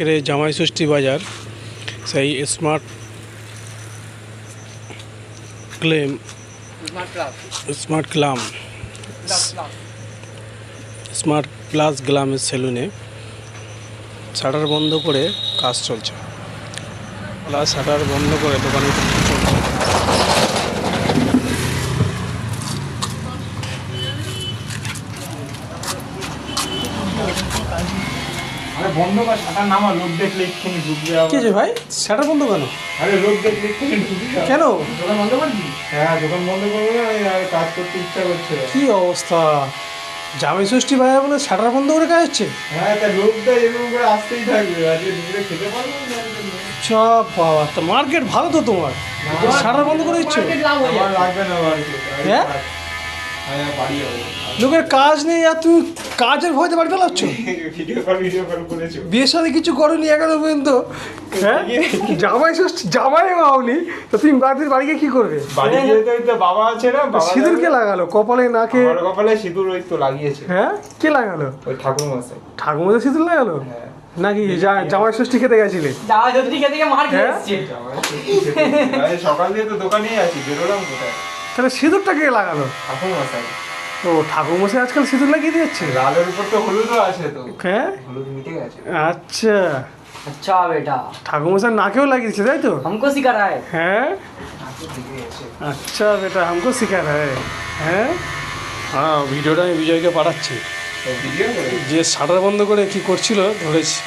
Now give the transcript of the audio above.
আজকের এই জামাই ষষ্ঠী বাজার সেই smart glam smart glam smart plus গ্লামের সেলুনে শাটার বন্ধ করে কাজ চলছে। প্লাস শাটার বন্ধ করে দোকানে বন্ধ শাটার নামা লোক দেখলে এক্ষুনি ঢুকবে কি ভাই? শাটার বন্ধ কেন? আরে লোক দেখলে এক্ষুনি ঢুকবে কেন? দোকান বন্ধ করবি হ্যাঁ দোকান বন্ধ করব না আর কাজ করতে ইচ্ছা করছে কি অবস্থা? জামাই ষষ্ঠী বাজার বলে শাটার বন্ধ করে কাজ হচ্ছে? হ্যাঁ তা লোকটা এরকম করে আসতেই থাকবে। আজকে খেতে পারব বাবা তো মার্কেট ভালো তো তোমার। শাটার বন্ধ করে দিচ্ছ? লাগবে না হ্যাঁ? বাড়ি যাব লোকের কাজ নেই আর তুমি কাজের ভয়তে বাড়ি পালাচ্ছ ভিডিও কল ভিডিও কল করেছ। বিয়ের সাথে কিছু করনি এখনও পর্যন্ত? হ্যাঁ? জামাই ষষ্ঠী জামাই হওনি তো তুমি বাড়িতে বাড়ি গিয়ে কি করবে? বাড়ি গিয়ে তো বাবা আছে না বাবা সিঁদুর কে লাগালো? কপালে নাকে আমার কপালে সিঁদুর ওই তো লাগিয়েছে। হ্যাঁ? কে লাগালো? ওই ঠাকুর মশাই ঠাকুমাদের সিঁদুর লাগালো? হ্যাঁ। নাকি জামাই ষষ্ঠী খেতে গেছিলে? যাওয়া যদি খেতে গিয়ে মার খেয়ে হ্যাঁ? সকাল দিয়ে তো দোকানেই আছি বেরোলাম কোথায়? তাহলে সিঁদুরটা কে লাগালো ঠাকুর মশাই ও ঠাকুর মশাই আজকাল সিঁদুর লাগিয়ে দিয়েছে লালের উপর তো হলুদও আছে তো হ্যাঁ হলুদ মিটে গেছে আচ্ছা अच्छा बेटा ঠাকুর মশাই নাকেও লাগিয়েছে তাই তো हमको सिखा रहा है হ্যাঁ ঠাকুর দিকে গেছে আচ্ছা বেটা हमको सिखा रहा है হ্যাঁ হ্যাঁ ভিডিওটা আমি বিজয়কে পাঠাচ্ছি ভিডিও করে যে শাটার বন্ধ করে কি করছিল ধরেছি